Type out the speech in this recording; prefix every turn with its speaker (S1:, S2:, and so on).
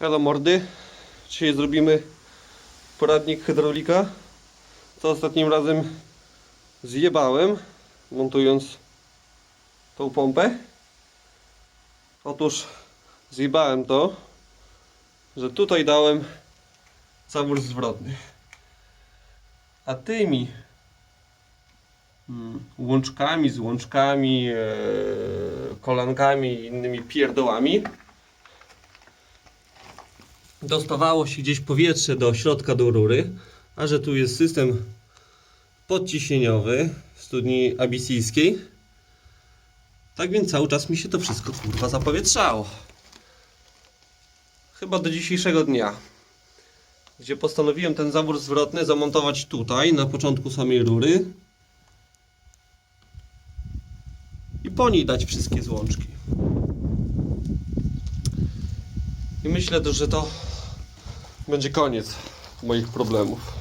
S1: Halo mordy. Dzisiaj zrobimy poradnik hydraulika. Co ostatnim razem zjebałem, montując tą pompę. Otóż zjebałem to, że tutaj dałem zawór zwrotny. A tymi mm, łączkami, złączkami, e, kolankami i innymi pierdołami dostawało się gdzieś powietrze do środka do rury, a że tu jest system podciśnieniowy w studni abisyjskiej, tak więc cały czas mi się to wszystko kurwa zapowietrzało. Chyba do dzisiejszego dnia, gdzie postanowiłem ten zawór zwrotny zamontować tutaj, na początku samej rury i po niej dać wszystkie złączki. I myślę, że to będzie koniec moich problemów.